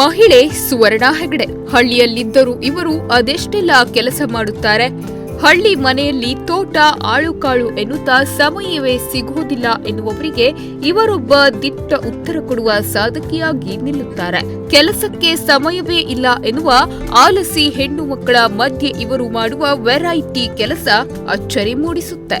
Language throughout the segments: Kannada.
ಮಹಿಳೆ ಸುವರ್ಣ ಹೆಗಡೆ. ಹಳ್ಳಿಯಲ್ಲಿದ್ದರೂ ಇವರು ಅದೆಷ್ಟೆಲ್ಲ ಕೆಲಸ ಮಾಡುತ್ತಾರೆ? ಹಳ್ಳಿ ಮನೆಯಲ್ಲಿ ತೋಟ, ಆಳುಕಾಳು ಎನ್ನುತ್ತಾ ಸಮಯವೇ ಸಿಗುವುದಿಲ್ಲ ಎನ್ನುವವರಿಗೆ ಇವರೊಬ್ಬ ದಿಟ್ಟ ಉತ್ತರ ಕೊಡುವ ಸಾಧಕಿಯಾಗಿ ನಿಲ್ಲುತ್ತಾರೆ. ಕೆಲಸಕ್ಕೆ ಸಮಯವೇ ಇಲ್ಲ ಎನ್ನುವ ಆಲಸಿ ಹೆಣ್ಣು ಮಕ್ಕಳ ಮಧ್ಯೆ ಇವರು ಮಾಡುವ ವೆರೈಟಿ ಕೆಲಸ ಅಚ್ಚರಿ ಮೂಡಿಸುತ್ತೆ.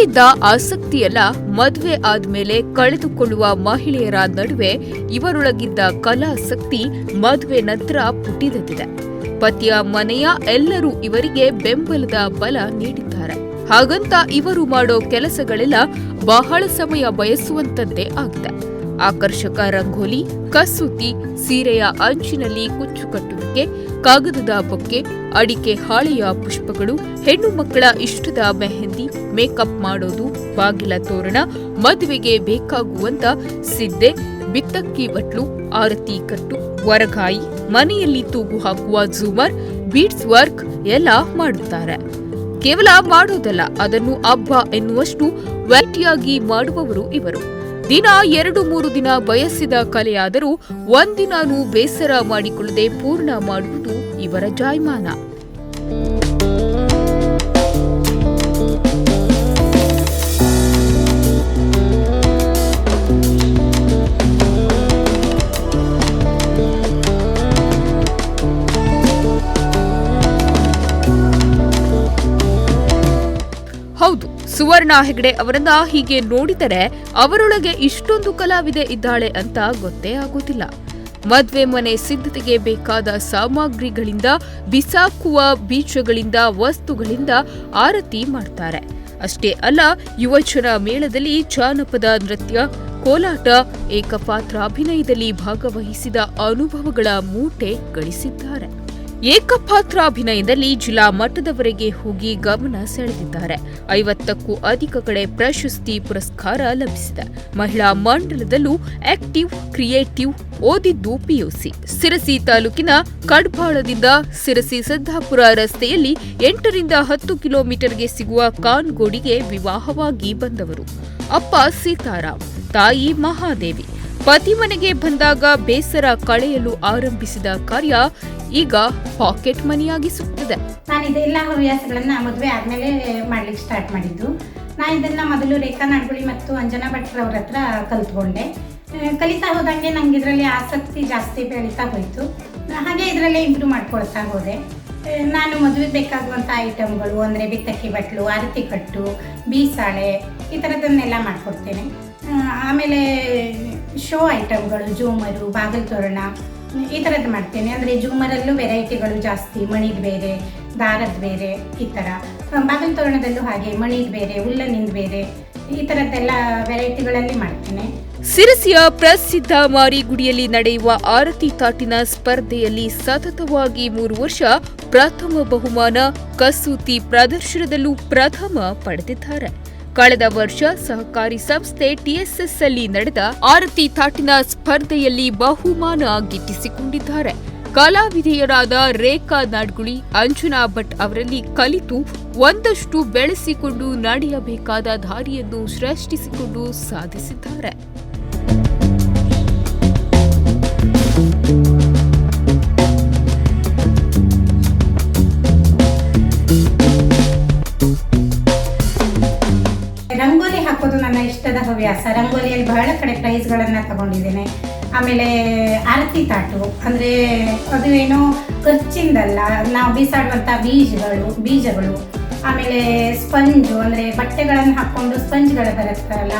ಮೊದಲಿದ್ದ ಆಸಕ್ತಿಯೆಲ್ಲ ಮದುವೆ ಆದ್ಮೇಲೆ ಕಳೆದುಕೊಳ್ಳುವ ಮಹಿಳೆಯರ ನಡುವೆ ಇವರೊಳಗಿದ್ದ ಕಲಾಸಕ್ತಿ ಮದುವೆ ನಂತರ ಪುಟಿದೆದ್ದಿದೆ ಪತಿಯ ಮನೆಯ ಎಲ್ಲರೂ ಇವರಿಗೆ ಬೆಂಬಲದ ಬಲ ನೀಡಿದ್ದಾರೆ. ಹಾಗಂತ ಇವರು ಮಾಡೋ ಕೆಲಸಗಳೆಲ್ಲ ಬಹಳ ಸಮಯ ಬಯಸುವಂತದ್ದೇ ಆಗಿದೆ. ಆಕರ್ಷಕ ರಂಗೋಲಿ, ಕಸೂತಿ, ಸೀರೆಯ ಅಂಚಿನಲ್ಲಿ ಕುಚ್ಚು ಕಟ್ಟುವಿಕೆ, ಕಾಗದದ ಬೊಕ್ಕೆ, ಅಡಿಕೆ ಹಾಳೆಯ ಪುಷ್ಪಗಳು, ಹೆಣ್ಣು ಮಕ್ಕಳ ಇಷ್ಟದ ಮೆಹಂದಿ ಮೇಕಪ್ ಮಾಡೋದು ಬಾಗಿಲ ತೋರಣ, ಮದುವೆಗೆ ಬೇಕಾಗುವಂತ ಸಿದ್ದೆ, ಬಿತ್ತಕ್ಕಿ ಬಟ್ಲು, ಆರತಿ ಕಟ್ಟು, ವರಗಾಯಿ, ಮನೆಯಲ್ಲಿ ತೂಗು ಹಾಕುವ ಝೂಮರ್, ಬೀಡ್ಸ್ ವರ್ಕ್ ಎಲ್ಲ ಮಾಡುತ್ತಾರೆ. ಕೇವಲ ಮಾಡೋದಲ್ಲ, ಅದನ್ನು ಹಬ್ಬ ಎನ್ನುವಷ್ಟು ವೆರೈಟಿಯಾಗಿ ಮಾಡುವವರು ಇವರು. ದಿನ ಎರಡು ಮೂರು ದಿನ ಬಯಸಿದ ಕಲೆಯಾದರೂ ಒಂದಿನಾನು ಬೇಸರ ಮಾಡಿಕೊಳ್ಳದೆ ಪೂರ್ಣ ಮಾಡುವುದು ಇವರ ಜಾಯಮಾನ. ಹೌದು, ಸುವರ್ಣ ಹೆಗಡೆ ಅವರನ್ನ ಹೀಗೆ ನೋಡಿದರೆ ಅವರೊಳಗೆ ಇಷ್ಟೊಂದು ಕಲಾವಿದೆ ಇದ್ದಾಳೆ ಅಂತ ಗೊತ್ತೇ ಆಗೋದಿಲ್ಲ. ಮದ್ವೆ ಮನೆ ಸಿದ್ಧತೆಗೆ ಬೇಕಾದ ಸಾಮಗ್ರಿಗಳಿಂದ, ಬಿಸಾಕುವ ಬೀಜಗಳಿಂದ, ವಸ್ತುಗಳಿಂದ ಆರತಿ ಮಾಡ್ತಾರೆ. ಅಷ್ಟೇ ಅಲ್ಲ, ಯುವಜನ ಮೇಳದಲ್ಲಿ ಜಾನಪದ ನೃತ್ಯ, ಕೋಲಾಟ ಏಕಪಾತ್ರ ಅಭಿನಯದಲ್ಲಿ ಭಾಗವಹಿಸಿದ ಅನುಭವಗಳ ಮೂಟೆ ಗಳಿಸಿದ್ದಾರೆ. ಏಕಪಾತ್ರಾಭಿನಯದಲ್ಲಿ ಜಿಲ್ಲಾ ಮಟ್ಟದವರೆಗೆ ಹೋಗಿ ಗಮನ ಸೆಳೆದಿದ್ದಾರೆ. ಐವತ್ತಕ್ಕೂ ಅಧಿಕ ಕಡೆ ಪ್ರಶಸ್ತಿ ಪುರಸ್ಕಾರ ಲಭಿಸಿದೆ. ಮಹಿಳಾ ಮಂಡಲದಲ್ಲೂ ಆಕ್ಟಿವ್, ಕ್ರಿಯೇಟಿವ್, ಓದಿದ್ದು ಪಿಯುಸಿ. ಸಿರಸಿ ತಾಲೂಕಿನ ಕಡ್ಬಾಳದಿಂದ ಸಿರಸಿ ಸಿದ್ದಾಪುರ ರಸ್ತೆಯಲ್ಲಿ ಎಂಟರಿಂದ ಹತ್ತು ಕಿಲೋಮೀಟರ್ಗೆ ಸಿಗುವ ಕಾನ್ಗೋಡಿಗೆ ವಿವಾಹವಾಗಿ ಬಂದವರು. ಅಪ್ಪ ಸೀತಾರಾಮ್, ತಾಯಿ ಮಹಾದೇವಿ. ಪತಿ ಮನೆಗೆ ಬಂದಾಗ ಬೇಸರ ಕಳೆಯಲು ಆರಂಭಿಸಿದ ಕಾರ್ಯ ಈಗ ಪಾಕೆಟ್ ಮನಿಯಾಗಿಸುತ್ತದೆ ನಾನು ಇದೆಲ್ಲ ಹವ್ಯಾಸಗಳನ್ನ ಮದುವೆ ಆದಮೇಲೆ ಮಾಡ್ಲಿಕ್ಕೆ ಸ್ಟಾರ್ಟ್ ಮಾಡಿದ್ದು. ನಾನು ಇದನ್ನ ಮೊದಲು ರೇಖಾ ನಾಡ್ಗುಳಿ ಮತ್ತು ಅಂಜನಾ ಭಟ್ರ ಅವ್ರ ಹತ್ರ ಕಲ್ತ್ಕೊಂಡೆ. ಕಲಿತಾ ಹೋದಂಗೆ ನಂಗೆ ಇದರಲ್ಲಿ ಆಸಕ್ತಿ ಜಾಸ್ತಿ ಬೆಳೀತಾ ಹೋಯಿತು. ಹಾಗೆ ಇದರಲ್ಲೇ ಇಂಪ್ರೂವ್ ಮಾಡ್ಕೊಳ್ತಾ ಹೋದೆ. ನಾನು ಮದುವೆ ಬೇಕಾಗುವಂಥ ಐಟಮ್ಗಳು ಅಂದರೆ ಬಿತ್ತಕ್ಕಿ ಬಟ್ಲು, ಆರತಿ ಕಟ್ಟು, ಬೀಸಾಳೆ, ಈ ಥರದನ್ನೆಲ್ಲ ಮಾಡಿಕೊಡ್ತೇನೆ. ಆಮೇಲೆ ಶೋ ಐಟಮ್ಗಳು ಜೂಮರು ಬಾಗಿಲು ತೋರಣ ಈ ಥರದ್ದು ಮಾಡ್ತೇನೆ. ಅಂದರೆ ಜೂಮರಲ್ಲೂ ವೆರೈಟಿಗಳು ಜಾಸ್ತಿ. ಮಣಿದು ಬೇರೆ, ದಾರದ ಬೇರೆ, ಈ ಥರ ಬಾಗಿಲು ತೋರಣದಲ್ಲೂ ಹಾಗೆ ಮಣಿದು ಬೇರೆ, ಉಲ್ಲನಿಂದ ಬೇರೆ, ಈ ಥರದ್ದೆಲ್ಲ ವೆರೈಟಿಗಳಲ್ಲಿ ಮಾಡ್ತೇನೆ. ಸಿರಸಿಯ ಪ್ರಸಿದ್ಧ ಮಾರಿಗುಡಿಯಲ್ಲಿ ನಡೆಯುವ ಆರತಿ ತಾಟಿನ ಸ್ಪರ್ಧೆಯಲ್ಲಿ ಸತತವಾಗಿ ಮೂರು ವರ್ಷ ಪ್ರಥಮ ಬಹುಮಾನ ಕಸೂತಿ ಪ್ರದರ್ಶನದಲ್ಲೂ ಪ್ರಥಮ ಪಡೆದಿದ್ದಾರೆ. ಕಳೆದ ವರ್ಷ ಸಹಕಾರಿ ಸಂಸ್ಥೆ ಟಿಎಸ್ಎಸ್ ಅಲ್ಲಿ ನಡೆದ ಆರತಿ ತಾಟಿನ ಸ್ಪರ್ಧೆಯಲ್ಲಿ ಬಹುಮಾನ ಗಿಟ್ಟಿಸಿಕೊಂಡಿದ್ದಾರೆ. ಕಲಾವಿದೆಯರಾದ ರೇಖಾ ನಾಡ್ಗುಳಿ, ಅಂಜುನಾ ಭಟ್ ಅವರಲ್ಲಿ ಕಲಿತು ಒಂದಷ್ಟು ಬೆಳೆಸಿಕೊಂಡು ನಡೆಯಬೇಕಾದ ದಾರಿಯನ್ನು ಸೃಷ್ಟಿಸಿಕೊಂಡು ಸಾಧಿಸಿದ್ದಾರೆ. ಹವ್ಯಾಸ ರಂಗೋಲಿಯಲ್ಲಿ ಬಹಳ ಕಡೆ ಪ್ರೈಸ್ಗಳನ್ನು ತಗೊಂಡಿದ್ದೇನೆ. ಆಮೇಲೆ ಆರತಿ ತಾಟು, ಅಂದರೆ ಅದು ಏನೋ ಖರ್ಚಿಂದಲ್ಲ, ನಾವು ಬೀಸಾಡುವಂಥ ಬೀಜಗಳು ಬೀಜಗಳು, ಆಮೇಲೆ ಸ್ಪಂಜು, ಅಂದರೆ ಬಟ್ಟೆಗಳನ್ನು ಹಾಕ್ಕೊಂಡು ಸ್ಪಂಜ್ಗಳು ಬರುತ್ತಲ್ಲ,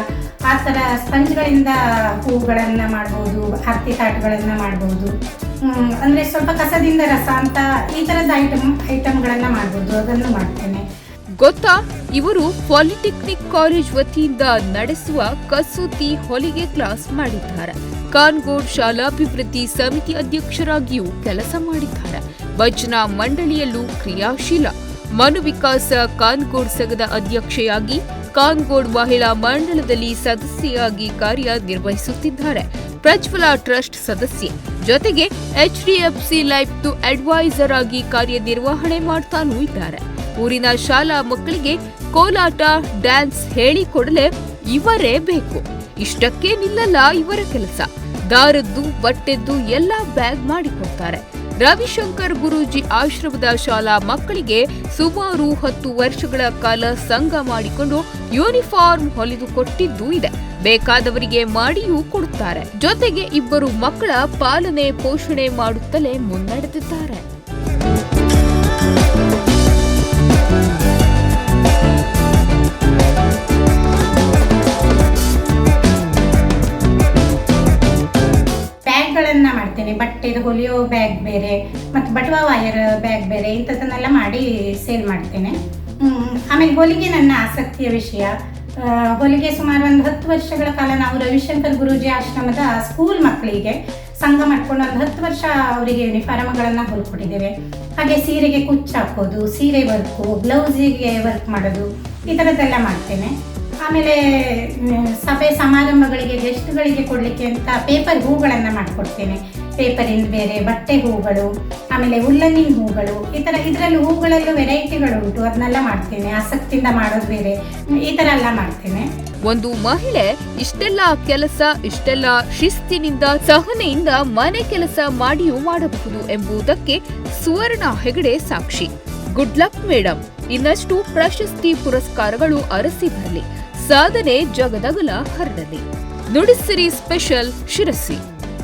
ಆ ಥರ ಸ್ಪಂಜ್ಗಳಿಂದ ಹೂಗಳನ್ನು ಮಾಡ್ಬೋದು, ಆರತಿ ತಾಟುಗಳನ್ನು ಮಾಡ್ಬೋದು. ಅಂದರೆ ಸ್ವಲ್ಪ ಕಸದಿಂದ ರಸ ಅಂತ ಈ ಥರದ ಐಟಮ್ ಐಟಮ್ಗಳನ್ನು ಮಾಡ್ಬೋದು, ಅದನ್ನು ಮಾಡ್ತೇನೆ. ಗೊತ್ತಾ? ಇವರು ಪಾಲಿಟೆಕ್ನಿಕ್ ಕಾಲೇಜ್ ವತಿಯಿಂದ ನಡೆಸುವ ಕಸೂತಿ ಹೊಲಿಗೆ ಕ್ಲಾಸ್ ಮಾಡಿದ್ದಾರೆ. ಕಾನ್ಗೋಡ್ ಶಾಲಾಭಿವೃದ್ಧಿ ಸಮಿತಿ ಅಧ್ಯಕ್ಷರಾಗಿಯೂ ಕೆಲಸ ಮಾಡಿದ್ದಾರೆ. ಭಜನಾ ಮಂಡಳಿಯಲ್ಲೂ ಕ್ರಿಯಾಶೀಲ. ಮನು ವಿಕಾಸ ಕಾನ್ಗೋಡ್ ಸಂಘದ ಅಧ್ಯಕ್ಷೆಯಾಗಿ ಕಾನ್ಗೋಡ್ ಮಹಿಳಾ ಮಂಡಳದಲ್ಲಿ ಸದಸ್ಯೆಯಾಗಿ ಕಾರ್ಯನಿರ್ವಹಿಸುತ್ತಿದ್ದಾರೆ. ಪ್ರಜ್ವಲ ಟ್ರಸ್ಟ್ ಸದಸ್ಯೆ. ಜೊತೆಗೆ ಎಚ್ಡಿಎಫ್ಸಿ ಲೈಫ್ ಟು ಅಡ್ವೈಸರ್ ಆಗಿ ಕಾರ್ಯನಿರ್ವಹಣೆ ಮಾಡ್ತಾನೂ ಇದ್ದಾರೆ. ಊರಿನ ಶಾಲಾ ಮಕ್ಕಳಿಗೆ ಕೋಲಾಟ, ಡ್ಯಾನ್ಸ್ ಹೇಳಿಕೊಡಲೆ ಇವರೇ ಬೇಕು. ಇಷ್ಟಕ್ಕೆ ನಿಲ್ಲಲ್ಲ ಇವರ ಕೆಲಸ. ದಾರದ್ದು, ಬಟ್ಟೆದ್ದು ಎಲ್ಲ ಬ್ಯಾಗ್ ಮಾಡಿಕೊಡ್ತಾರೆ. ರವಿಶಂಕರ್ ಗುರೂಜಿ ಆಶ್ರಮದ ಶಾಲಾ ಮಕ್ಕಳಿಗೆ ಸುಮಾರು ಹತ್ತು ವರ್ಷಗಳ ಕಾಲ ಸಂಘ ಮಾಡಿಕೊಂಡು ಯೂನಿಫಾರ್ಮ್ ಹೊಲಿದು ಕೊಟ್ಟಿದ್ದೂ ಇದೆ. ಬೇಕಾದವರಿಗೆ ಮಾಡಿಯೂ ಕೊಡುತ್ತಾರೆ. ಜೊತೆಗೆ ಇಬ್ಬರು ಮಕ್ಕಳ ಪಾಲನೆ ಪೋಷಣೆ ಮಾಡುತ್ತಲೇ ಮುನ್ನಡೆದಿದ್ದಾರೆ. ಬಟ್ಟೆದು ಹೊಲಿಯೋ ಬ್ಯಾಗ್ ಬೇರೆ, ಮತ್ತು ಬಟುವ ವಾಯರ್ ಬ್ಯಾಗ್ ಬೇರೆ, ಇಂಥದ್ದನ್ನೆಲ್ಲ ಮಾಡಿ ಸೇಲ್ ಮಾಡ್ತೇನೆ. ಆಮೇಲೆ ಹೊಲಿಗೆ ನನ್ನ ಆಸಕ್ತಿಯ ವಿಷಯ. ಹೊಲಿಗೆ ಸುಮಾರು ಒಂದು ಹತ್ತು ವರ್ಷಗಳ ಕಾಲ ನಾವು ರವಿಶಂಕರ್ ಗುರೂಜಿ ಆಶ್ರಮದ ಸ್ಕೂಲ್ ಮಕ್ಕಳಿಗೆ ಸಂಘ ಮಾಡ್ಕೊಂಡು ಒಂದು ಹತ್ತು ವರ್ಷ ಅವರಿಗೆ ಯೂನಿಫಾರ್ಮ್ಗಳನ್ನು ಹೊಲ್ಕೊಟ್ಟಿದ್ದೇವೆ. ಹಾಗೆ ಸೀರೆಗೆ ಕುಚ್ಚು ಹಾಕೋದು, ಸೀರೆ ವರ್ಕು ಬ್ಲೌಸಿಗೆ ವರ್ಕ್ ಮಾಡೋದು, ಈ ಥರದ್ದೆಲ್ಲ ಮಾಡ್ತೇನೆ. ಆಮೇಲೆ ಸಭೆ ಸಮಾರಂಭಗಳಿಗೆ ಗೆಸ್ಟ್ಗಳಿಗೆ ಕೊಡಲಿಕ್ಕೆ ಅಂತ ಪೇಪರ್ ಹೂಗಳನ್ನು ಮಾಡಿಕೊಡ್ತೇನೆ. ಪೇಪರಿಂದ ಬೇರೆ ಬಟ್ಟೆ ಹೂಗಳು, ಆಮೇಲೆ ಉಲ್ಲನಿನ ಹೂಗಳು, ಈ ಥರ ಇದರಲ್ಲಿ ಹೂಗಳಲ್ಲೂ ವೆರೈಟಿಗಳು ಉಂಟು ಅದನ್ನೆಲ್ಲ ಮಾಡ್ತೇನೆ. ಆಸಕ್ತಿಯಿಂದ ಮಾಡೋದು ಬೇರೆ. ಈ ಥರ ಎಲ್ಲ ಮಾಡ್ತೇನೆ. ಒಂದು ಮಹಿಳೆ ಇಷ್ಟೆಲ್ಲ ಕೆಲಸ, ಇಷ್ಟೆಲ್ಲ ಶಿಸ್ತಿನಿಂದ, ಸಹನೆಯಿಂದ ಮನೆ ಕೆಲಸ ಮಾಡಿಯೂ ಮಾಡಬಹುದು ಎಂಬುದಕ್ಕೆ ಸುವರ್ಣ ಹೆಗಡೆ ಸಾಕ್ಷಿ. ಗುಡ್ ಲಕ್ ಮೇಡಮ್ ಇನ್ನಷ್ಟು ಪ್ರಶಸ್ತಿ ಪುರಸ್ಕಾರಗಳು ಅರಸಿ ಬರಲಿ ಸಾಧನೆ ಜಗದಗಲ ಹರಡಲಿ. ನುಡಿಸಿರಿ ಸ್ಪೆಷಲ್ ಶಿರಸಿ.